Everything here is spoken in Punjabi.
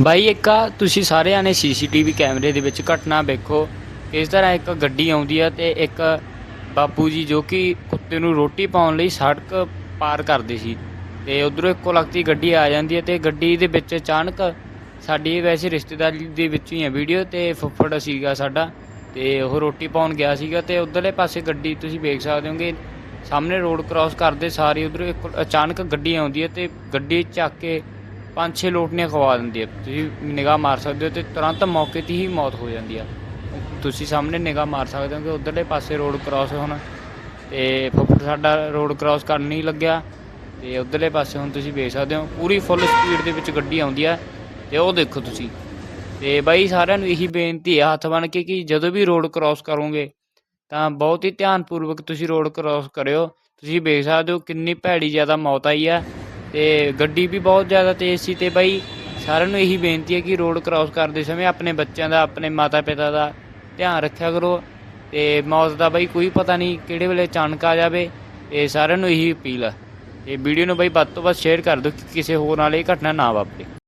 ਬਾਈ, ਇੱਕ ਆ, ਤੁਸੀਂ ਸਾਰਿਆਂ ਨੇ ਸੀਸੀਟੀਵੀ ਕੈਮਰੇ ਦੇ ਵਿੱਚ ਘਟਨਾ ਵੇਖੋ। ਇਸ ਤਰ੍ਹਾਂ ਇੱਕ ਗੱਡੀ ਆਉਂਦੀ ਆ ਤੇ ਇੱਕ ਬਾਪੂ ਜੀ ਜੋ ਕਿ ਕੁੱਤੇ ਨੂੰ ਰੋਟੀ ਪਾਉਣ ਲਈ ਸੜਕ ਪਾਰ ਕਰਦੇ ਸੀ ਤੇ ਉਧਰੋਂ ਇੱਕੋ ਲਗਤੀ ਗੱਡੀ ਆ ਜਾਂਦੀ ਹੈ ਤੇ ਗੱਡੀ ਦੇ ਵਿੱਚ ਅਚਾਨਕ ਸਾਡੀ ਵੈਸੇ ਰਿਸ਼ਤੇਦਾਰੀ ਦੇ ਵਿੱਚ ਹੀ ਹੈ ਵੀਡੀਓ ਤੇ ਫੁੱਫੜ ਸੀਗਾ ਸਾਡਾ ਤੇ ਉਹ ਰੋਟੀ ਪਾਉਣ ਗਿਆ ਸੀਗਾ ਤੇ ਉਧਰਲੇ ਪਾਸੇ ਗੱਡੀ ਤੁਸੀਂ ਵੇਖ ਸਕਦੇ ਹੋਗੇ, ਸਾਹਮਣੇ ਰੋਡ ਕ੍ਰਾਸ ਕਰਦੇ ਸਾਰੇ ਉਧਰੋਂ ਇੱਕ ਅਚਾਨਕ ਗੱਡੀ ਆਉਂਦੀ ਹੈ ਤੇ ਗੱਡੀ ਚੱਕ ਕੇ ਪੰਜ ਛੇ ਲੋਟਨੀਆਂ ਖਵਾ ਦਿੰਦੀ ਹੈ ਤੁਸੀਂ ਨਿਗਾਹ ਮਾਰ ਸਕਦੇ ਹੋ ਤੇ ਤੁਰੰਤ ਮੌਕੇ ਤੇ ਹੀ ਮੌਤ ਹੋ ਜਾਂਦੀ ਆ। ਤੁਸੀਂ ਸਾਹਮਣੇ ਨਿਗਾਹ ਮਾਰ ਸਕਦੇ ਹੋ ਕਿ ਉਧਰਲੇ ਪਾਸੇ ਰੋਡ ਕ੍ਰਾਸ ਹੁਣ। ਤੇ ਫੁੱਫੜ ਸਾਡਾ ਰੋਡ ਕ੍ਰਾਸ ਕਰਨ ਨਹੀਂ ਲੱਗਿਆ। ਤੇ ਉਧਰਲੇ ਪਾਸੇ ਹੁਣ ਤੁਸੀਂ ਵੇਖ ਸਕਦੇ ਹੋ, ਪੂਰੀ ਫੁੱਲ ਸਪੀਡ ਦੇ ਵਿੱਚ ਗੱਡੀ ਆਉਂਦੀ ਆ। ਤੇ ਉਹ ਦੇਖੋ ਤੁਸੀਂ। ਤੇ ਬਾਈ ਸਾਰਿਆਂ ਨੂੰ ਇਹੀ ਬੇਨਤੀ ਆ, ਹੱਥ ਬਣ ਕੇ ਕਿ ਜਦੋਂ ਵੀ ਰੋਡ ਕ੍ਰਾਸ ਕਰੋਗੇ, ਤਾਂ ਬਹੁਤ ਹੀ ਧਿਆਨਪੂਰਵਕ ਤੁਸੀਂ ਰੋਡ ਕ੍ਰਾਸ ਕਰਿਓ। ਤੁਸੀਂ ਵੇਖ ਸਕਦੇ ਹੋ ਕਿੰਨੀ ਭੈੜੀ ਜ਼ਿਆਦਾ ਮੌਤ ਆਈ ਆ। ਤੇ ਗੱਡੀ ਵੀ ਬਹੁਤ ਜ਼ਿਆਦਾ ਤੇਜ਼ ਸੀ ਤੇ ਬਾਈ ਸਾਰਿਆਂ ਨੂੰ ਇਹੀ ਬੇਨਤੀ ਹੈ ਕਿ ਰੋਡ ਕ੍ਰਾਸ ਕਰਦੇ ਸਮੇਂ ਆਪਣੇ ਬੱਚਿਆਂ ਦਾ, ਆਪਣੇ ਮਾਤਾ ਪਿਤਾ ਦਾ ਧਿਆਨ ਰੱਖਿਆ ਕਰੋ ਤੇ ਮੌਤ ਦਾ ਬਾਈ ਕੋਈ ਪਤਾ ਨਹੀਂ ਕਿਹੜੇ ਵੇਲੇ ਅਚਾਨਕ ਆ ਜਾਵੇ ਤੇ ਸਾਰਿਆਂ ਨੂੰ ਇਹੀ ਅਪੀਲ ਹੈ ਤੇ ਵੀਡੀਓ ਨੂੰ ਬਾਈ ਵੱਧ ਤੋਂ ਵੱਧ ਸ਼ੇਅਰ ਕਰ ਦਿਓ ਕਿ ਕਿਸੇ ਹੋਰ ਨਾਲ ਇਹ ਘਟਨਾ ਨਾ ਵਾਪਰੇ।